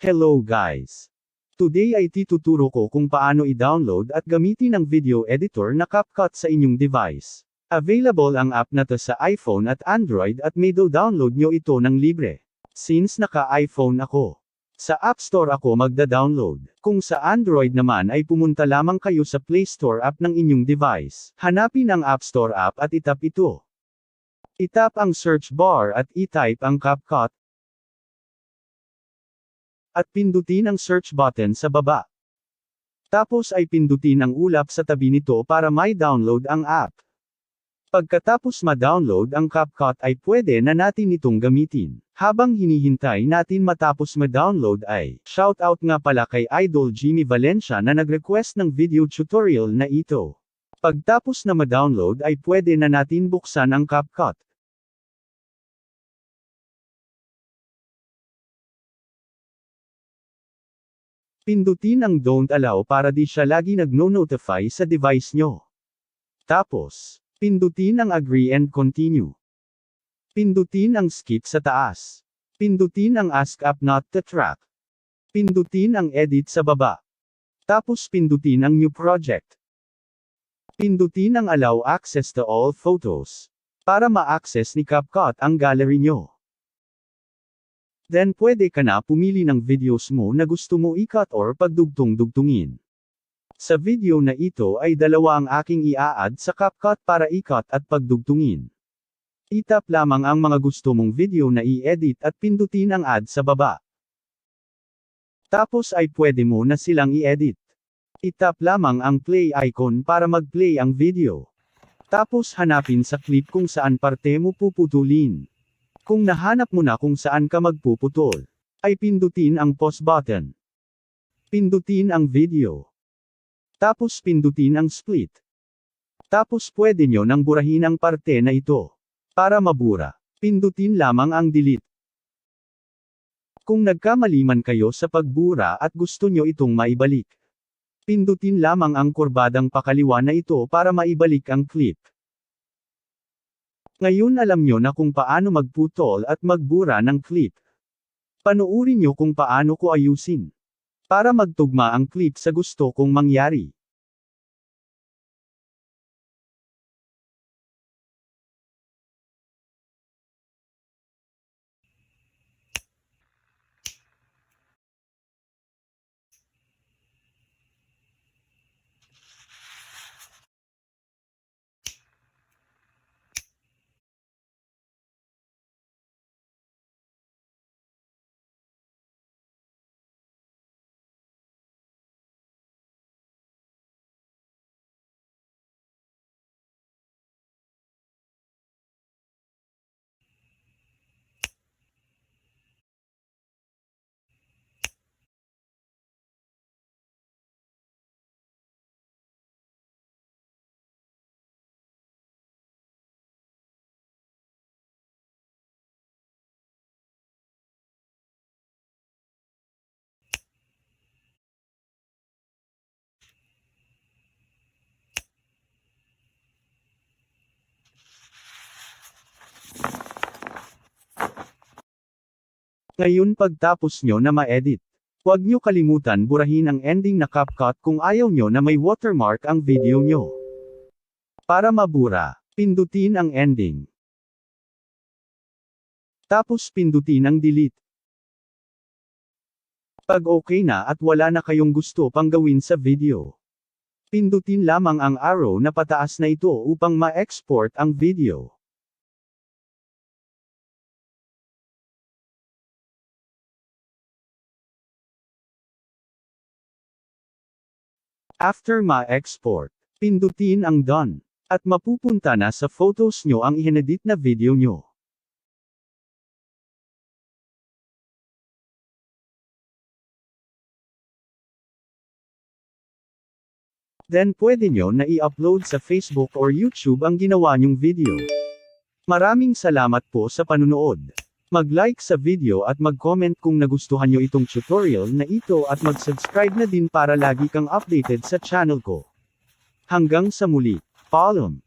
Hello guys! Today ay tituturo ko kung paano i-download at gamitin ang video editor na CapCut sa inyong device. Available ang app na to sa iPhone at Android at may download nyo ito ng libre. Since naka-iPhone ako, sa App Store ako magda-download. Kung sa Android naman ay pumunta lamang kayo sa Play Store app ng inyong device. Hanapin ang App Store app at itap ito. Itap ang search bar at i-type ang CapCut at pindutin ang search button sa baba. Tapos ay pindutin ang ulap sa tabi nito para may download ang app. Pagkatapos ma-download ang CapCut ay pwede na natin itong gamitin. Habang hinihintay natin matapos ma-download ay, shoutout nga pala kay Idol Jimmy Valencia na nag-request ng video tutorial na ito. Pagtapos na ma-download ay pwede na natin buksan ang CapCut. Pindutin ang don't allow para di siya lagi nagno-notify sa device nyo. Tapos, pindutin ang agree and continue. Pindutin ang skip sa taas. Pindutin ang ask app not to track. Pindutin ang edit sa baba. Tapos pindutin ang new project. Pindutin ang allow access to all photos. Para ma-access ni CapCut ang gallery nyo. Then pwede ka na pumili ng videos mo na gusto mo i-cut or pagdugtong-dugtungin. Sa video na ito ay dalawa ang aking ia-add sa CapCut para i-cut at pagdugtungin. Itap lamang ang mga gusto mong video na i-edit at pindutin ang add sa baba. Tapos ay pwede mo na silang i-edit. Itap lamang ang play icon para mag-play ang video. Tapos hanapin sa clip kung saan parte mo puputulin. Kung nahanap mo na kung saan ka magpuputol, ay pindutin ang pause button. Pindutin ang video. Tapos pindutin ang split. Tapos pwede nyo nang burahin ang parte na ito. Para mabura, pindutin lamang ang delete. Kung nagkamali man kayo sa pagbura at gusto nyo itong maibalik, pindutin lamang ang kurbadang pakaliwa na ito para maibalik ang clip. Ngayon alam nyo na kung paano magputol at magbura ng clip. Panuuri nyo kung paano ko ayusin. Para magtugma ang clip sa gusto kong mangyari. Ngayon pagtapos nyo na ma-edit, huwag nyo kalimutan burahin ang ending na CapCut kung ayaw nyo na may watermark ang video nyo. Para mabura, pindutin ang ending. Tapos pindutin ang delete. Pag okay na at wala na kayong gusto pang gawin sa video, pindutin lamang ang arrow na pataas na ito upang ma-export ang video. After ma-export, pindutin ang done, at mapupunta na sa photos nyo ang ihinedit na video nyo. Then pwede nyo na i-upload sa Facebook or YouTube ang ginawa nyong video. Maraming salamat po sa panunood. Mag-like sa video at mag-comment kung nagustuhan nyo itong tutorial na ito at mag-subscribe na din para lagi kang updated sa channel ko. Hanggang sa muli. Paalam!